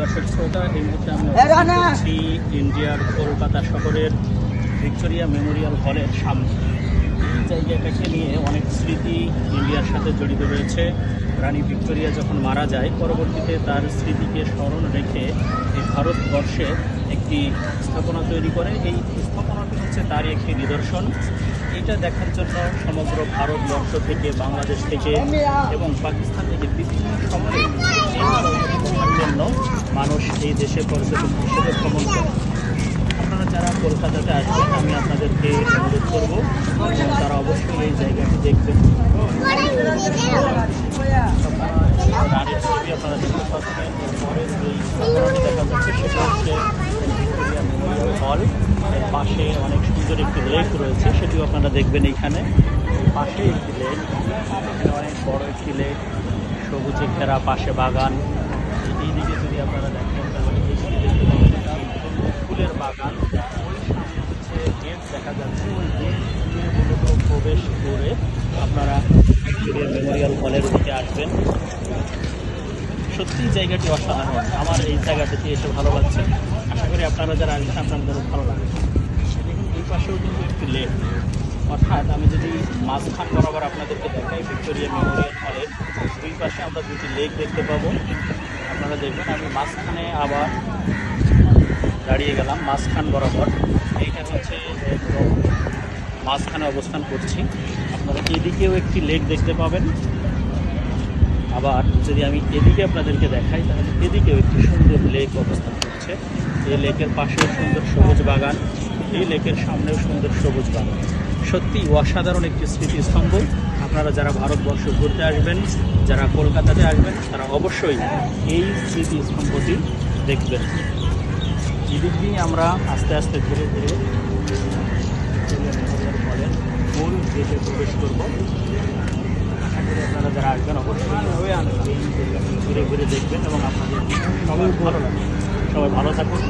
দর্শক শ্রোতা এই মুহূর্তে আমরা ইন্ডিয়ার কলকাতা শহরের ভিক্টোরিয়া মেমোরিয়াল হলের সামনে। এই জায়গাটাকে নিয়ে অনেক স্মৃতি ইন্ডিয়ার সাথে জড়িত রয়েছে। রানী ভিক্টোরিয়া যখন মারা যায়, পরবর্তীতে তার স্মৃতিকে স্মরণ রেখে এই ভারতবর্ষে একটি স্থাপনা তৈরি করে। এই স্থাপনাটি হচ্ছে তারই একটি নিদর্শন। এটা দেখার জন্য সমগ্র ভারতবর্ষ থেকে, বাংলাদেশ থেকে এবং পাকিস্তান থেকে বিভিন্ন সময়ে জন্য মানুষ এই দেশে পর্যটক হিসেবে ভ্রমণ করে। আপনারা যারা কলকাতাতে আসবেন, আমি আপনাদেরকে অনুরোধ করব তারা অবশ্যই এই জায়গাটি দেখবেন। দেখতে পাচ্ছেন দেখা যাচ্ছে সেটা হচ্ছে হল পাশে অনেক সুন্দর একটি লেক রয়েছে সেটিও আপনারা দেখবেন এইখানে পাশে একটি লেক এখানে অনেক বড় একটি লেক সবুজে ঘেরা পাশে বাগান এই দিকে যদি আপনারা দেখেন তাহলে এই দিকে দেখতে পাবেন একটি ফুলের বাগান ওই সামনে হচ্ছে গেট দেখা যাচ্ছে ওই গেট দিয়ে মূলত প্রবেশ করে আপনারা ভিক্টোরিয়া মেমোরিয়াল হলের দিকে আসবেন। সত্যি জায়গাটি অসাধারণ। আমার এই জায়গাটাতে এসে ভালো লাগছে। আশা করি আপনারা যারা আসবেন, আপনাদের ভালো লাগবে। দেখুন এই পাশেও কিন্তু একটি লেক অর্থাৎ আমি যদি মাঝখান বরাবর আপনাদেরকে দেখাই ভিক্টোরিয়া মেমোরিয়াল হলের দুই পাশে আমরা দুটি লেক দেখতে পাবো। আপনারা দেখবেন, আমি মাঝখানে আবার দাঁড়িয়ে গেলাম, মাঝখান বরাবর। এইটা হচ্ছে মাঝখানে অবস্থান করছি। আপনারা এদিকেও একটি লেক দেখতে পাবেন। আবার যদি আমি এদিকে আপনাদেরকে দেখাই, তাহলে এদিকেও একটি সুন্দর লেক অবস্থান করছে। এই লেকের পাশেও সুন্দর সবুজ বাগান, এই লেকের সামনেও সুন্দর সবুজ বাগান। সত্যি অসাধারণ একটি স্মৃতিস্তম্ভ। আপনারা যারা ভারতবর্ষ ঘুরতে আসবেন, যারা কলকাতাতে আসবেন, তারা অবশ্যই এই স্মৃতিস্তম্ভটি দেখবেন। এদিক দিয়ে আমরা আস্তে আস্তে ধীরে ধীরে গেটে প্রবেশ করব। আপনারা যারা আসবেন অবশ্যই জায়গাটি ঘুরে ঘুরে দেখবেন এবং আপনাদের সবাই ভালো সবাই ভালো থাকুন